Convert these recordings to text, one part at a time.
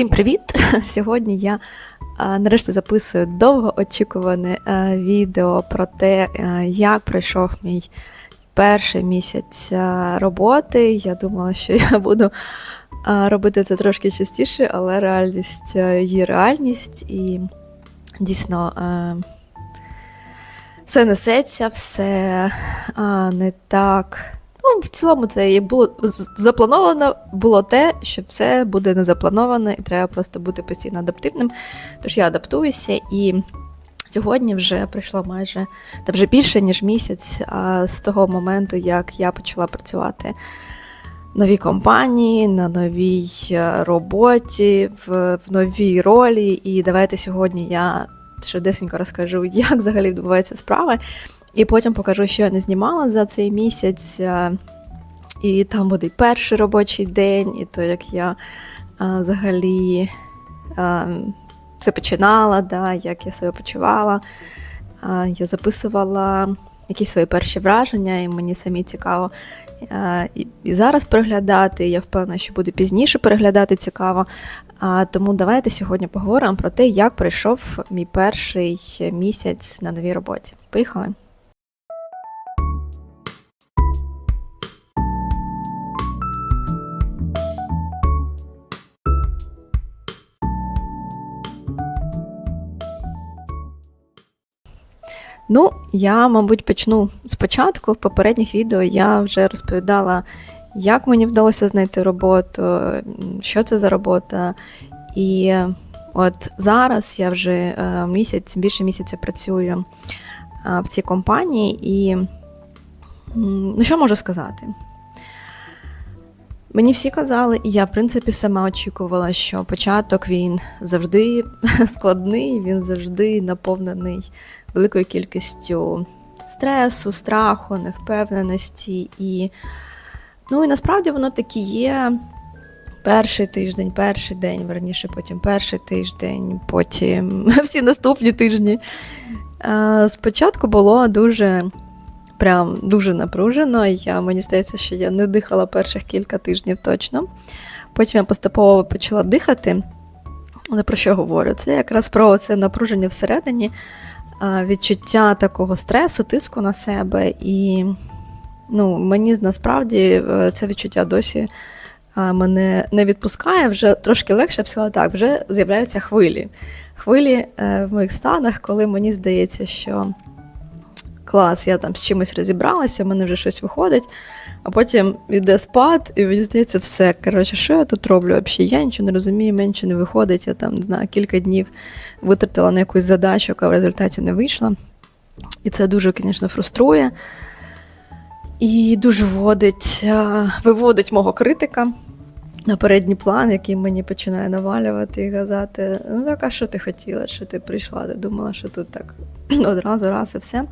Всім привіт! Сьогодні я нарешті записую довгоочікуване відео про те, як пройшов мій перший місяць роботи. Я думала, що я буду робити це трошки частіше, але реальність є реальність і дійсно. Все несеться, все не так. Ну, в цілому, це і було заплановано було те, що все буде не заплановано, і треба просто бути постійно адаптивним. Тож я адаптуюся, і сьогодні вже пройшло майже та вже більше ніж місяць а, з того моменту, як я почала працювати в новій компанії, на новій е, роботі, в, в новій ролі. І давайте сьогодні я швидесенько розкажу, як взагалі відбуваються справи. І потім покажу, що я не знімала за цей місяць. е, І там буде і перший робочий день, і то, як я а, взагалі а, все починала, да, як я себе почувала. А, я записувала якісь свої перші враження, і мені самі цікаво а, і, і зараз переглядати. Я впевнена, що буде пізніше переглядати цікаво. А, тому давайте сьогодні поговоримо про те, як пройшов мій перший місяць на новій роботі. Поїхали! Ну, я, мабуть, почну спочатку. В попередніх відео я вже розповідала, як мені вдалося знайти роботу, що це за робота. І от зараз я вже е, місяць, більше місяця працюю е, в цій компанії, і ну, що можу сказати? Мені всі казали, і я, в принципі, сама очікувала, що початок він завжди складний, він завжди наповнений великою кількістю стресу, страху, невпевненості. І, ну, і насправді воно так і є. Перший тиждень, перший день, верніше, потім перший тиждень, потім всі наступні тижні. Спочатку було дуже прям дуже напружено. Я, мені здається, що я не дихала перших кілька тижнів точно. Потім я поступово почала дихати. Але про що говорю? Це якраз про це напруження всередині, відчуття такого стресу, тиску на себе. І ну, мені насправді е, це відчуття досі мене не відпускає. Вже трошки легше б сказала так, вже з'являються хвилі. Хвилі е, в моїх станах, коли мені здається, що клас, я там з чимось розібралася, в мене вже щось виходить, а потім йде спад, і мені здається, все. Коротше, що я тут роблю? Взагалі, я нічого не розумію, нічого не виходить. Я там не знаю, кілька днів витратила на якусь задачу, яка в результаті не вийшла. І це дуже, звісно, фруструє. І дуже вводить, виводить мого критика на передній план, який мені починає навалювати і казати: ну так, а що ти хотіла, що ти прийшла? Ти думала, що тут так одразу раз і все.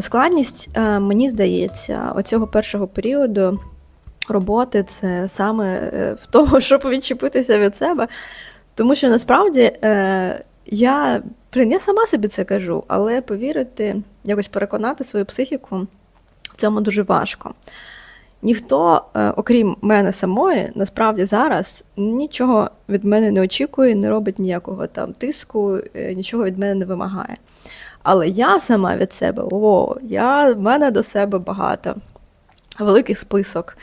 Складність, е, мені здається, оцього першого періоду роботи це саме е, в тому, щоб відчепитися від себе. Тому що насправді е, я, блін, я сама собі це кажу, але повірити, якось переконати свою психіку в цьому дуже важко. Ніхто, окрім мене самої, насправді зараз нічого від мене не очікує, не робить ніякого там тиску, нічого від мене не вимагає. Але я сама від себе, о, я, в мене до себе багато, великий список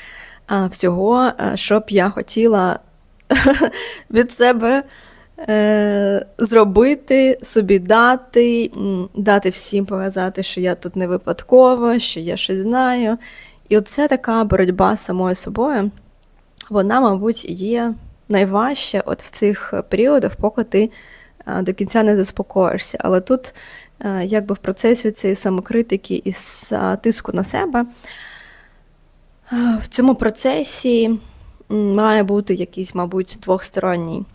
а, всього, е, що б я хотіла від себе е, зробити, собі дати, дати всім показати, що я тут не випадково, що я щось знаю. І оце така боротьба з самою собою, вона, мабуть, є найважча от в цих періодах, поки ти е, до кінця не заспокоїшся. Але тут, якби в процесі цієї самокритики і тиску на себе, е, в цьому процесі має бути якийсь, мабуть, двохсторонній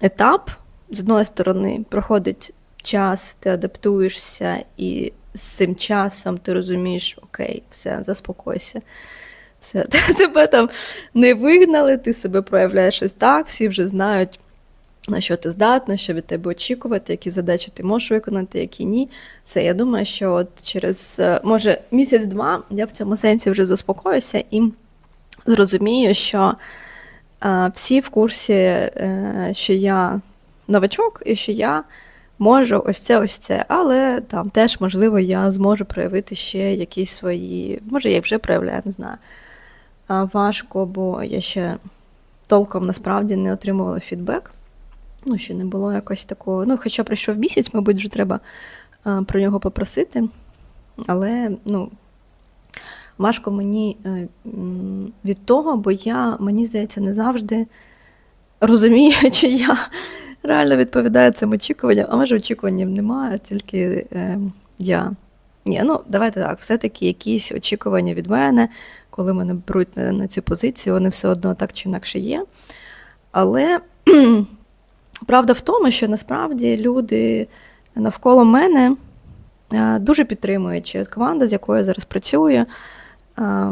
етап. З одної сторони, проходить час, ти адаптуєшся, і з цим часом ти розумієш, окей, все, заспокойся. Все, тебе там не вигнали, ти себе проявляєш ось так, всі вже знають, на що ти здатна, що від тебе очікувати, які задачі ти можеш виконати, які ні. Це я думаю, що от через е, може місяць-два я в цьому сенсі вже заспокоюся і зрозумію, що А, Всі в курсі, е, що я новачок і що я можу ось це, ось це. Але там теж, можливо, я зможу проявити ще якісь свої. Може, я вже проявляю, не знаю. Важко, бо я ще толком насправді не отримувала фідбек. Ну, ще не було якось такого. Ну, хоча пройшов місяць, мабуть, вже треба а, про нього попросити. Але, ну, важко мені е, від того, бо я, мені здається, не завжди розумію, чи я реально відповідаю цим очікуванням, а може очікуванням немає, тільки е, я. Ні, ну давайте так, все-таки якісь очікування від мене, коли мене беруть на, на цю позицію, вони все одно так чи інакше є. Але правда в тому, що насправді люди навколо мене е, дуже підтримують. Команда, з якою я зараз працюю, е,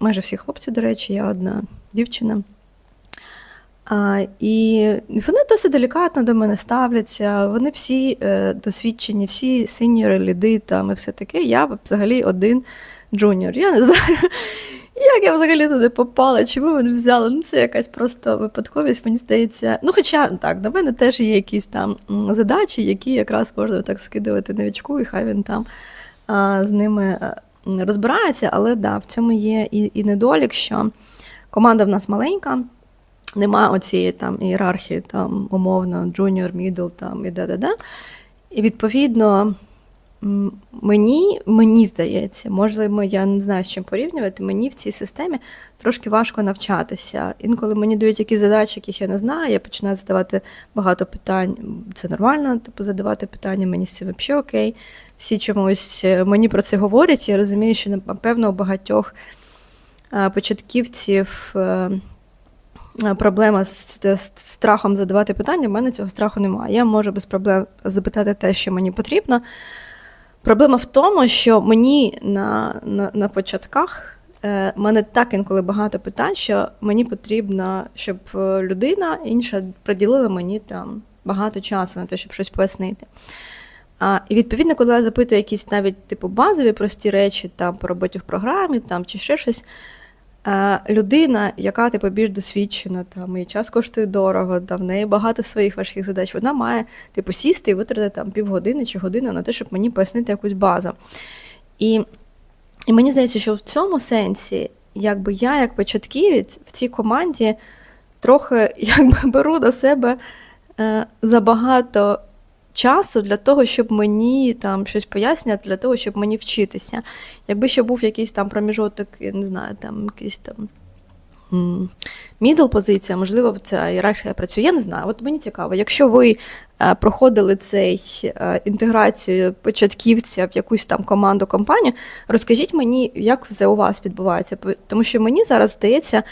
майже всі хлопці, до речі, я одна дівчина. А, і вони досить делікатно до мене ставляться. Вони всі е, досвідчені, всі сеньори, ліди там і все таке. Я взагалі один джуніор. Я не знаю, як я взагалі туди попала, чому мене взяли. Ну, це якась просто випадковість, мені здається. Ну, хоча так, до мене теж є якісь там задачі, які якраз можна так скидувати новичку, і хай він там а, з ними розбирається. Але да, в цьому є і, і недолік, що команда в нас маленька. Нема оцієї там ієрархії, там умовно, джуніор, мідл там і да-да-да. І відповідно, мені, мені здається, можливо, я не знаю, з чим порівнювати, мені в цій системі трошки важко навчатися. Інколи мені дають якісь задачі, яких я не знаю, я починаю задавати багато питань. Це нормально, типу, задавати питання, мені з цим взагалі окей. Всі чомусь е, мені про це говорять. Я розумію, що напевно у багатьох е, початківців. е, Проблема з, з страхом задавати питання, в мене цього страху немає. Я можу без проблем запитати те, що мені потрібно. Проблема в тому, що мені на, на, на початках е, мене так інколи багато питань, що мені потрібно, щоб е, людина інша приділила мені там багато часу на те, щоб щось пояснити. А, і відповідно, коли я запитую якісь навіть типу базові прості речі там по роботі в програмі там, чи ще щось, е, людина, яка типу більш досвідчена, там її час коштує дорого, там в неї багато своїх важких задач, вона має типу сісти і витратити там півгодини чи годину на те, щоб мені пояснити якусь базу. І, і мені здається, що в цьому сенсі, якби я, як початківець, в цій команді трохи якби беру на себе е, забагато часу для того, щоб мені там щось пояснювати, для того, щоб мені вчитися. Якби ще був якийсь там проміжоток, я не знаю, там якийсь там. Мідл позиція, можливо, ця ієрархія працює. Я не знаю. От мені цікаво, якщо ви е, проходили цей е, інтеграцію початківця в якусь там команду компанію, розкажіть мені, як все у вас відбувається. Тому що мені зараз здається,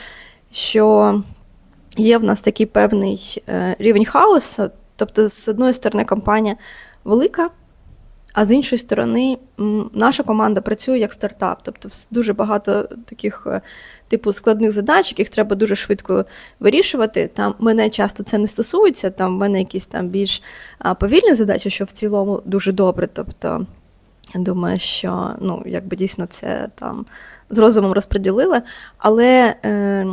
що є в нас такий певний е, рівень хаосу. Тобто, з одної сторони, компанія велика, а з іншої сторони, наша команда працює як стартап. Тобто, дуже багато таких е, типу складних задач, яких треба дуже швидко вирішувати. Там мене часто це не стосується. Там в мене якісь там більш повільні задачі, що в цілому дуже добре. Тобто, я думаю, що ну, якби дійсно це там з розумом розподілили. Але е,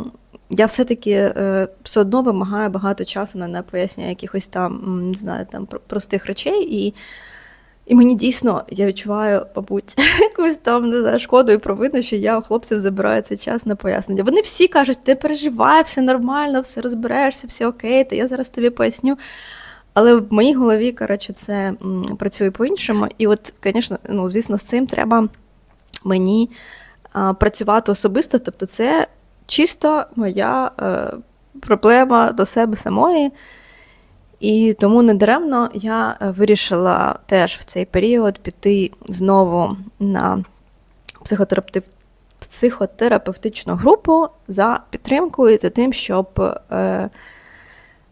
я все-таки е, все одно вимагаю багато часу на, пояснення якихось там, не знаю, там про- простих речей. І, і мені дійсно я відчуваю, мабуть, якусь там не знаю, шкоду і провину, що я у хлопців забираю цей час на пояснення. Вони всі кажуть, ти переживай, все нормально, все розберешся, все окей, та я зараз тобі поясню. Але в моїй голові, коротше, це м, працює по-іншому. І от, звісно, ну, звісно, з цим треба мені працювати особисто. Тобто, це чисто моя е, проблема до себе самої. І тому недаремно я е, вирішила теж в цей період піти знову на психотерапевтив... психотерапевтичну групу за підтримкою, за тим, щоб е,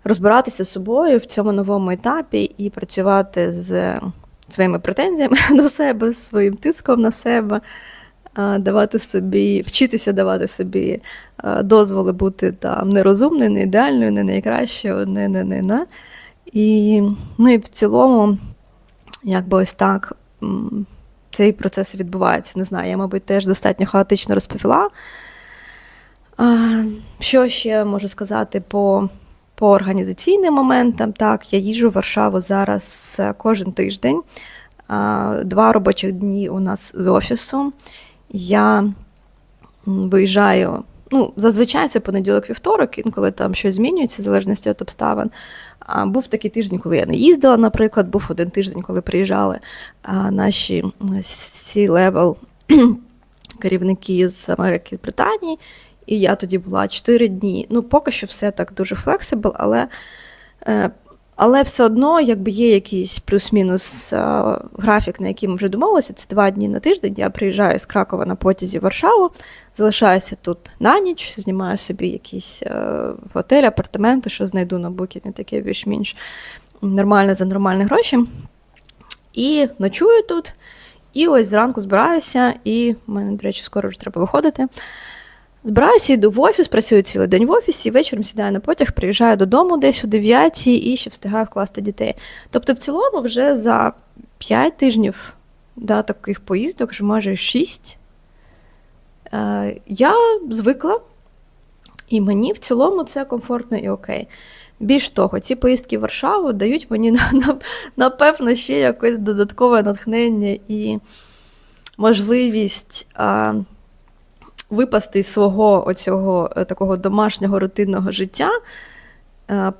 розбиратися з собою в цьому новому етапі і працювати з своїми претензіями до себе, своїм тиском на себе, давати собі, вчитися давати собі дозволи бути там нерозумною, не ідеальною, не найкращою, не не не не І, ну, і в цілому, якби ось так цей процес відбувається. Не знаю, я, мабуть, теж достатньо хаотично розповіла. Що ще можу сказати по, по організаційним моментам? Так, я їжджу в Варшаву зараз е, кожен тиждень. Два робочих дні у нас з офісу. Я виїжджаю. Ну, зазвичай це понеділок вівторок, інколи там щось змінюється в залежності від обставин. А, був такий тиждень, коли я не їздила, наприклад, був один тиждень, коли приїжджали а, наші C-level керівники з Америки з Британії. І я тоді була 4 дні. Ну, поки що все так дуже флексибл, але, е, але все одно, якби є якийсь плюс-мінус графік, на який ми вже домовилися, це два дні на тиждень. Я приїжджаю з Кракова на потязі в Варшаву, залишаюся тут на ніч, знімаю собі якісь е, готель, апартаменти, що знайду на букіні, таке більш-менш нормальне за нормальні гроші. І ночую тут. І ось зранку збираюся, і в мене, до речі, скоро вже треба виходити. Збираюся, йду в офіс, працюю цілий день в офісі, вечором сідаю на потяг, приїжджаю додому десь о 9 і ще встигаю вкласти дітей. Тобто, в цілому, вже за 5 тижнів да, таких поїздок, вже майже 6, е, я звикла, і мені в цілому це комфортно і окей. Більш того, ці поїздки в Варшаву дають мені напевно ще якесь додаткове натхнення і можливість а, випасти з свого оцього такого домашнього рутинного життя,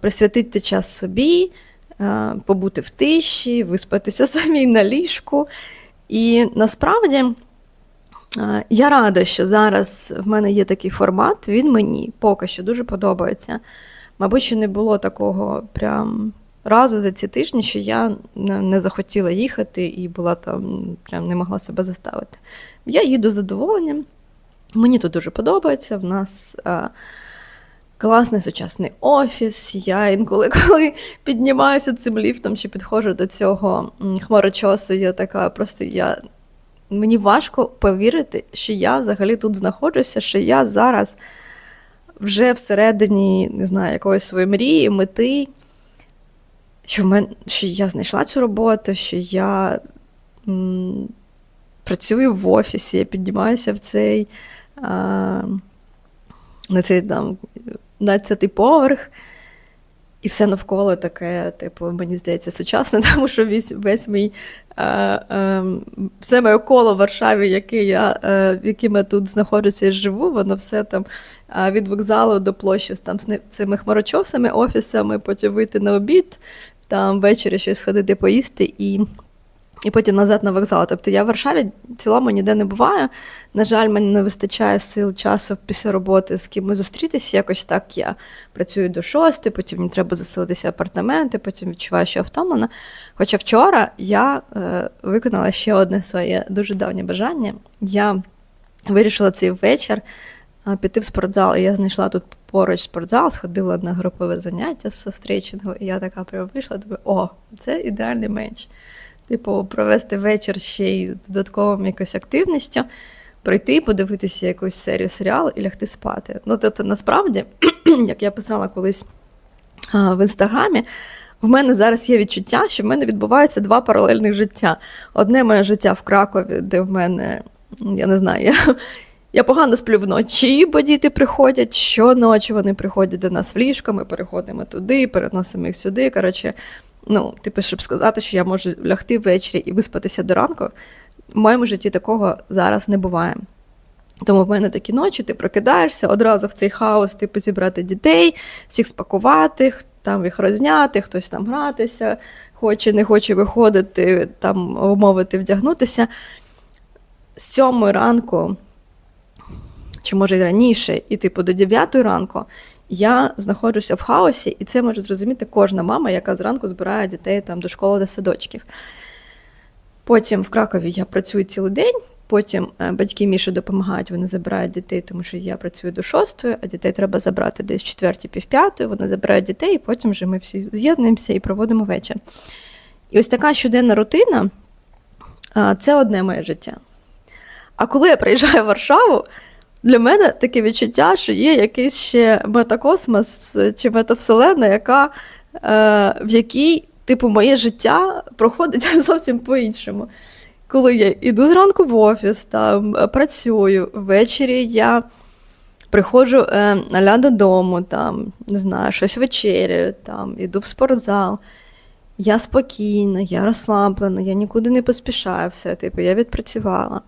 присвятити час собі, побути в тиші, виспатися самій на ліжку. І насправді. Я рада, що зараз в мене є такий формат, він мені поки що дуже подобається. Мабуть, що не було такого прям разу за ці тижні, що я не захотіла їхати і була там, прям не могла себе заставити. Я їду задоволенням. Мені тут дуже подобається. В нас а, класний сучасний офіс. Я інколи коли піднімаюся цим ліфтом чи підходжу до цього хмарочосу, я така просто я. Мені важко повірити, що я взагалі тут знаходжуся, що я зараз вже всередині, не знаю, якоїсь своєї мрії, мети, що в мен... що я знайшла цю роботу, що я м, працюю в офісі, я піднімаюся в цей на цей там 12-й поверх. І все навколо таке, типу, мені здається, сучасне, тому що весь весь мій е, е, все моє коло в Варшаві, яке я, е, яким я тут знаходжуся і живу, воно все там е, від вокзалу до площі там з цими хмарочосами, офісами, потім вийти на обід, там ввечері щось ходити поїсти і і потім назад на вокзал. Тобто я в Варшаві в цілому ніде не буваю. На жаль, мені не вистачає сил часу після роботи з кимось зустрітися. Якось так я працюю до шостої, потім мені треба заселитися в апартаменти, потім відчуваю, що я втомлена. Хоча вчора я е, виконала ще одне своє дуже давнє бажання. Я вирішила цей вечір е, піти в спортзал, і я знайшла тут поруч спортзал, сходила на групове заняття з стрейчингу, і я така прямо вийшла, думаю, о, це ідеальний менш типу, провести вечір ще й з додатковою якоюсь активністю, пройти, подивитися якусь серію серіалу і лягти спати. Ну, тобто, насправді, як я писала колись а, в інстаграмі, в мене зараз є відчуття, що в мене відбуваються два паралельних життя. Одне моє життя в Кракові, де в мене, я не знаю, я. Я погано сплю вночі, бо діти приходять. Щоночі вони приходять до нас в ліжко, ми переходимо туди, переносимо їх сюди. Коротше, ну, типу, щоб сказати, що я можу лягти ввечері і виспатися до ранку, в моєму житті такого зараз не буває. Тому в мене такі ночі, ти прокидаєшся, одразу в цей хаос, типу, зібрати дітей, всіх спакувати, там їх розняти, хтось там гратися, хоче, не хоче виходити, там умовити, вдягнутися. З сьомої ранку, чи може й раніше, і типу до 9 ранку я знаходжуся в хаосі, і це може зрозуміти кожна мама, яка зранку збирає дітей там до школи до садочків. Потім в Кракові я працюю цілий день, потім е, батьки Міші допомагають, вони забирають дітей, тому що я працюю до шостої, а дітей треба забрати десь в четвертій, півп'ятої, вони забирають дітей, і потім вже ми всі з'єднуємося і проводимо вечір. І ось така щоденна рутина це одне моє життя. А коли я приїжджаю в Варшаву, для мене таке відчуття, що є якийсь ще метакосмос чи метавселена, яка, е, в якій, типу, моє життя проходить зовсім по-іншому. Коли я йду зранку в офіс, там працюю, ввечері я приходжу е, аля додому, там, не знаю, щось вечеряю, там, іду в спортзал. Я спокійна, я розслаблена, я нікуди не поспішаю, все, типу, я відпрацювала.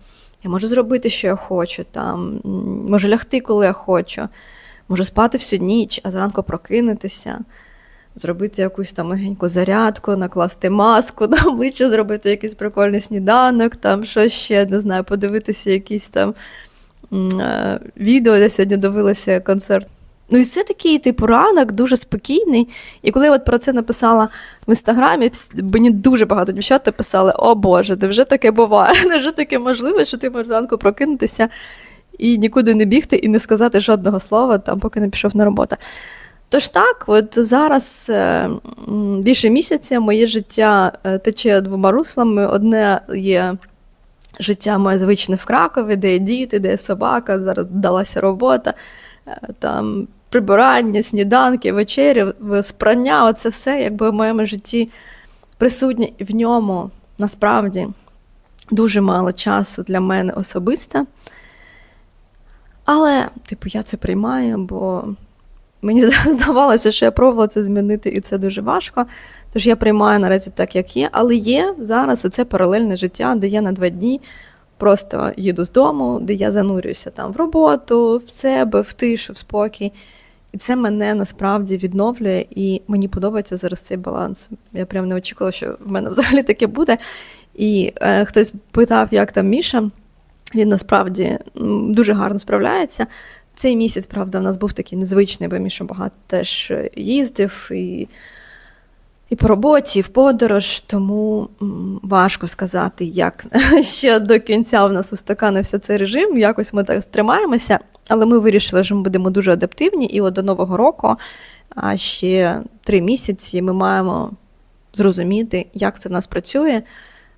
Я можу зробити, що я хочу, там, можу лягти, коли я хочу, можу спати всю ніч, а зранку прокинутися, зробити якусь там легеньку зарядку, накласти маску на обличчя, зробити якийсь прикольний сніданок, там що ще, не знаю, подивитися якісь там е, відео. Я сьогодні дивилася концерт. Ну, і це такий типу ранок, дуже спокійний. І коли я от про це написала в інстаграмі, мені дуже багато дівчат написали: О Боже, де вже таке буває? Невже таке можливо, що ти можеш зранку прокинутися і нікуди не бігти, і не сказати жодного слова, там, поки не пішов на роботу. Тож так, от зараз е, більше місяця моє життя е, тече двома руслами. Одне є життя моє звичне в Кракові, де є діти, де є собака, зараз вдалася робота, е, там прибирання, сніданки, вечері, спрання, оце все якби в моєму житті присутнє і в ньому насправді дуже мало часу для мене особисто. Але, типу, я це приймаю, бо мені здавалося, що я пробувала це змінити, і це дуже важко. Тож я приймаю наразі так, як є. Але є зараз оце паралельне життя, де я на два дні просто їду з дому, де я занурююся там в роботу, в себе, в тишу, в спокій. І це мене насправді відновлює, і мені подобається зараз цей баланс. Я прям не очікувала, що в мене взагалі таке буде. І е, хтось питав, як там Міша. Він насправді дуже гарно справляється. Цей місяць, правда, в нас був такий незвичний, бо Міша багато теж їздив і, і по роботі, і в подорож, тому важко сказати, як ще до кінця в нас устаканився цей режим. Якось ми так тримаємося, але ми вирішили, що ми будемо дуже адаптивні, і от до Нового року, а ще три місяці, ми маємо зрозуміти, як це в нас працює.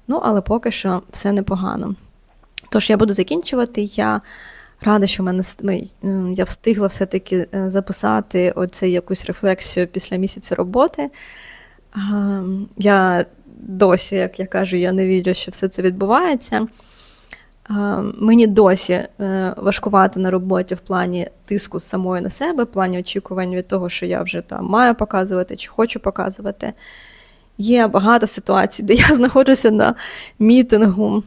Ну, але поки що все непогано. Тож я буду закінчувати. Я рада, що в мене я встигла все-таки е, записати оце якусь рефлексію після місяця роботи. Я досі, як я кажу, я не вірю, що все це відбувається. Мені досі е, важкувати на роботі в плані тиску самої на себе, в плані очікувань від того, що я вже там маю показувати чи хочу показувати. Є багато ситуацій, де я знаходжуся на мітингу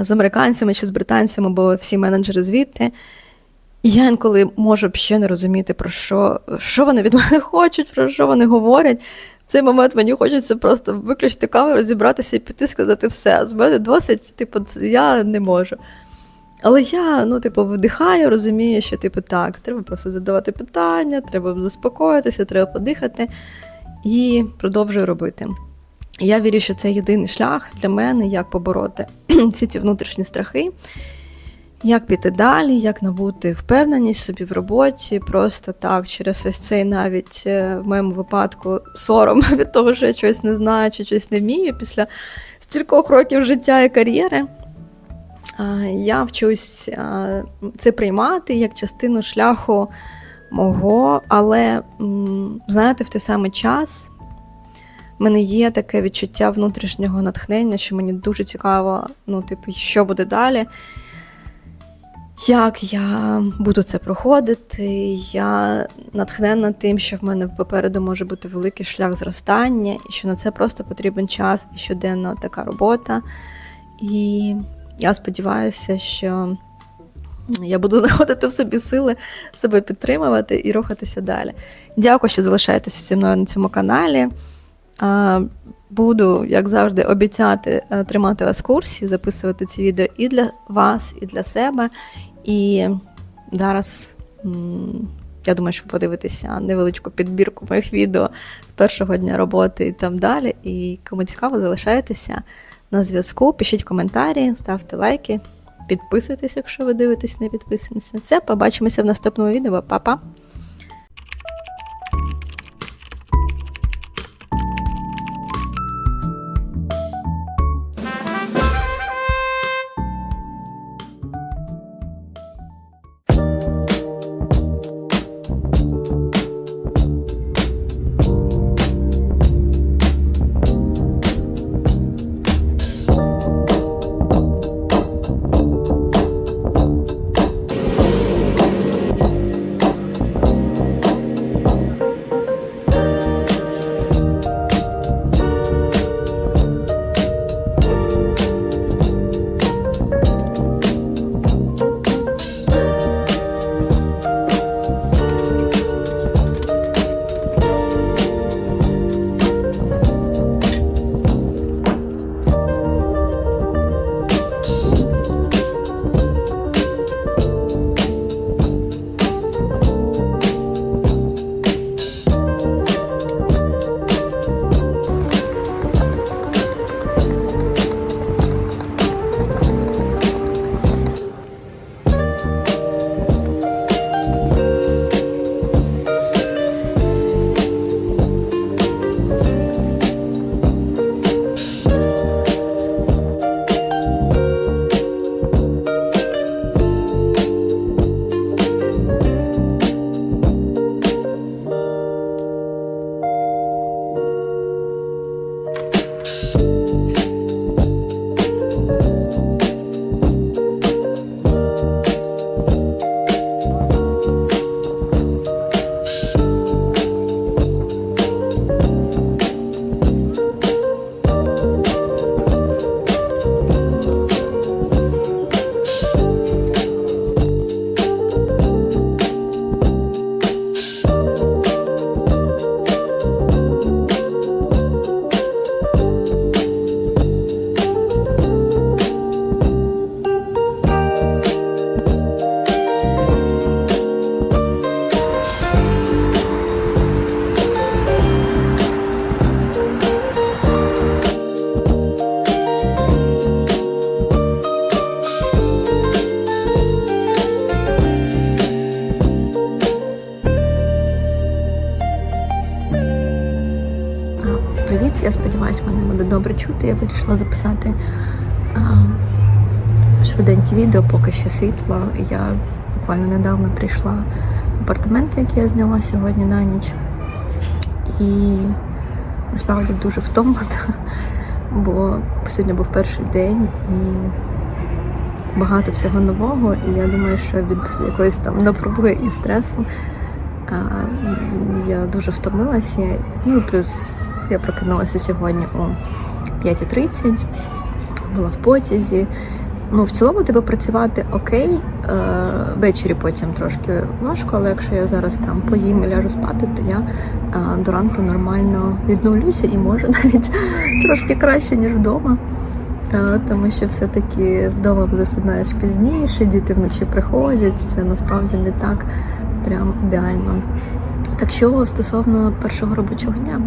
з американцями чи з британцями, бо всі менеджери звідти. І я інколи можу ще не розуміти, про що, що вони від мене хочуть, про що вони говорять. Цей момент мені хочеться просто виключити камеру, зібратися і піти сказати все. З мене досить, типу, я не можу. Але я, ну, типу, вдихаю, розумію, що, типу, так, треба просто задавати питання, треба заспокоїтися, треба подихати і продовжую робити. Я вірю, що це єдиний шлях для мене, як побороти всі ці внутрішні страхи, як піти далі, як набути впевненість собі в роботі, просто так, через ось цей навіть е, в моєму випадку сором від того, що я щось не знаю, чи щось не вмію після стількох років життя і кар'єри. Я вчусь це приймати як частину шляху мого, але знаєте, в той самий час в мене є таке відчуття внутрішнього натхнення, що мені дуже цікаво, ну, типу, що буде далі. Як я буду це проходити? Я натхнена тим, що в мене попереду може бути великий шлях зростання, і що на це просто потрібен час і щоденна така робота. І я сподіваюся, що я буду знаходити в собі сили себе підтримувати і рухатися далі. Дякую, що залишаєтеся зі мною на цьому каналі. Буду, як завжди, обіцяти е, тримати вас в курсі, записувати ці відео і для вас, і для себе. І зараз я думаю, що ви подивитеся невеличку підбірку моїх відео з першого дня роботи і там далі. І кому цікаво, залишайтеся на зв'язку, пишіть коментарі, ставте лайки, підписуйтесь, якщо ви дивитесь, не підписаніся. Все, побачимося в наступному відео. Па-па! Вирішила записати а, швиденьке відео, поки ще світло. Я буквально недавно прийшла в апартаменти, які я зняла сьогодні на ніч. І насправді дуже втомлена, бо сьогодні був перший день і багато всього нового. І я думаю, що від якоїсь там напруги і стресу я дуже втомилася. Ну, плюс я прокинулася сьогодні о 5.30, була в потязі. Ну, в цілому тебе працювати окей. Е, ввечері потім трошки важко, але якщо я зараз там поїм і ляжу спати, то я е, до ранку нормально відновлюся і може навіть трошки краще, ніж вдома. Е, тому що все-таки вдома засинаєш пізніше, діти вночі приходять, це насправді не так прям ідеально. Так що стосовно першого робочого дня,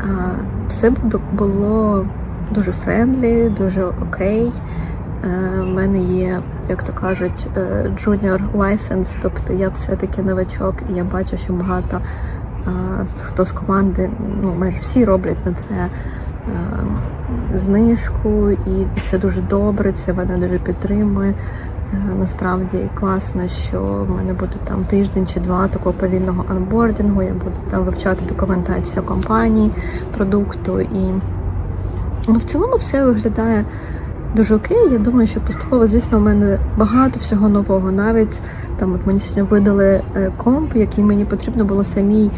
а, все було дуже френдлі, дуже окей. У мене є, як то кажуть, е, junior license, тобто я все-таки новачок, і я бачу, що багато хто з команди, ну майже всі роблять на це е, знижку, і це дуже добре, це мене дуже підтримує. Е, Насправді класно, що в мене буде там тиждень чи два такого повільного анбордингу. Я буду там вивчати документацію компанії, продукту і ну, в цілому все виглядає дуже окей. Я думаю, що поступово, звісно, у мене багато всього нового. Навіть там от мені сьогодні видали е, комп, який мені потрібно було самій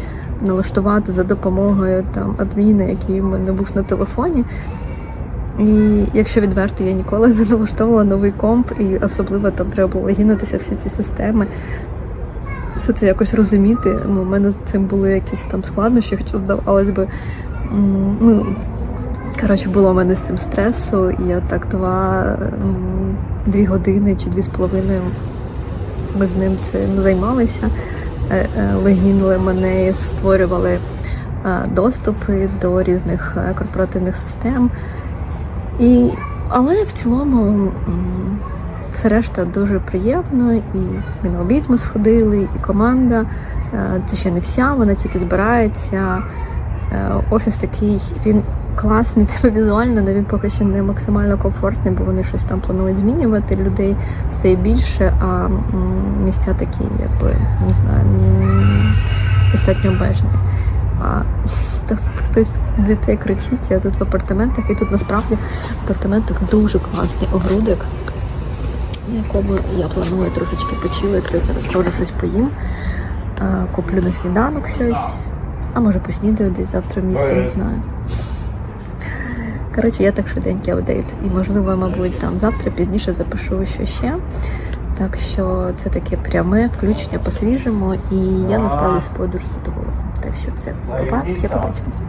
налаштувати за допомогою там адміна, який в мене був на телефоні. І якщо відверто, я ніколи не налаштовувала новий комп, і особливо там треба було логінитися всі ці системи. Все це якось розуміти. Ну, у мене з цим були якісь там складнощі, хоча здавалось би. Ну, коротше, було у мене з цим стресу, і я так два дві години чи дві з половиною ми з ним цим займалися. Е, е, мене, створювали е, доступи до різних е, корпоративних систем. І, але в цілому все решта дуже приємно, і ми на обід ми сходили, і команда. е, Це ще не вся, вона тільки збирається. Е, Офіс такий, він класний тебе візуально, але він поки що не максимально комфортний, бо вони щось там планують змінювати. Людей стає більше, а місця такі, якби не знаю, достатньо обмежені. А там хтось дітей кричить, я тут в апартаментах, і тут насправді в дуже класний огрудик, на якому я планую трошечки почилити. Зараз теж щось поїм. Куплю на сніданок щось, а може поснідаю десь завтра в місті, не знаю. Коротше, я так швиденький апдейт. І можливо, мабуть, там завтра пізніше запишу що ще. Так що це таке пряме включення по-свіжому, і я насправді собою дуже задоволена. Так що все, па-па, я побачимось.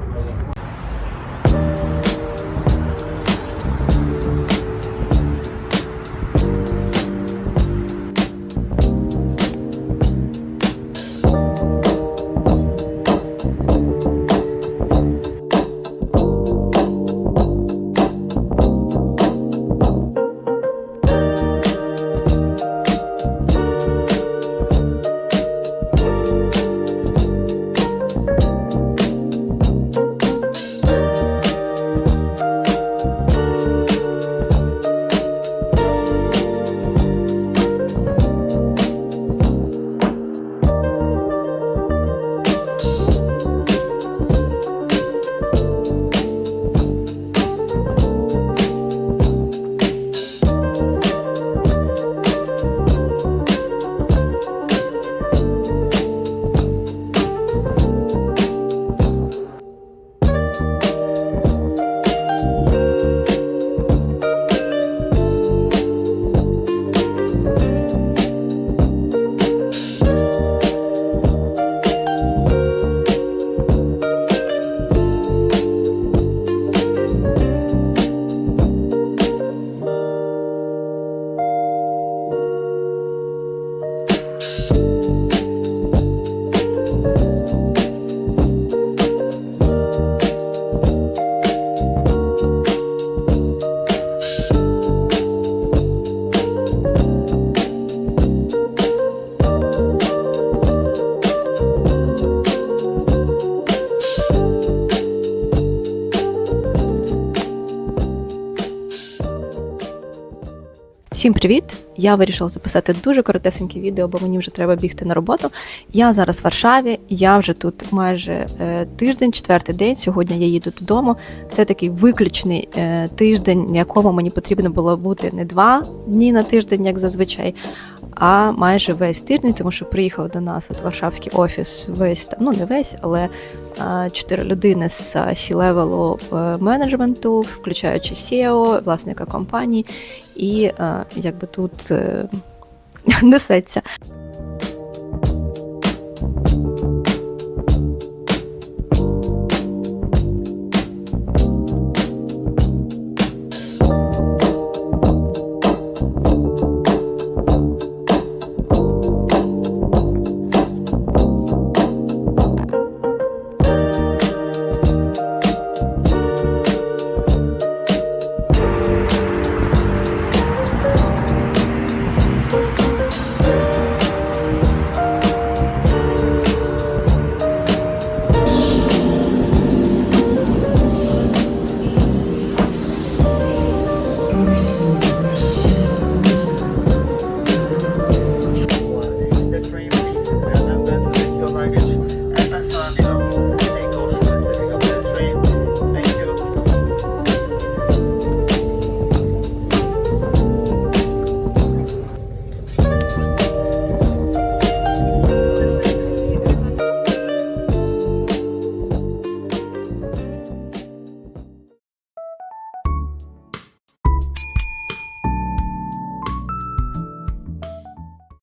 Всім привіт! Я вирішила записати дуже коротесеньке відео, бо мені вже треба бігти на роботу. Я зараз в Варшаві, я вже тут майже е, тиждень, четвертий день. Сьогодні я їду додому. Це такий виключний е, тиждень, на якому мені потрібно було бути не два дні на тиждень, як зазвичай, а майже весь тиждень, тому що приїхав до нас от Варшавський офіс, весь ну не весь, але чотири людини з сі-левелу менеджменту, включаючи SEO, власника компанії, і е, якби тут е, несеться.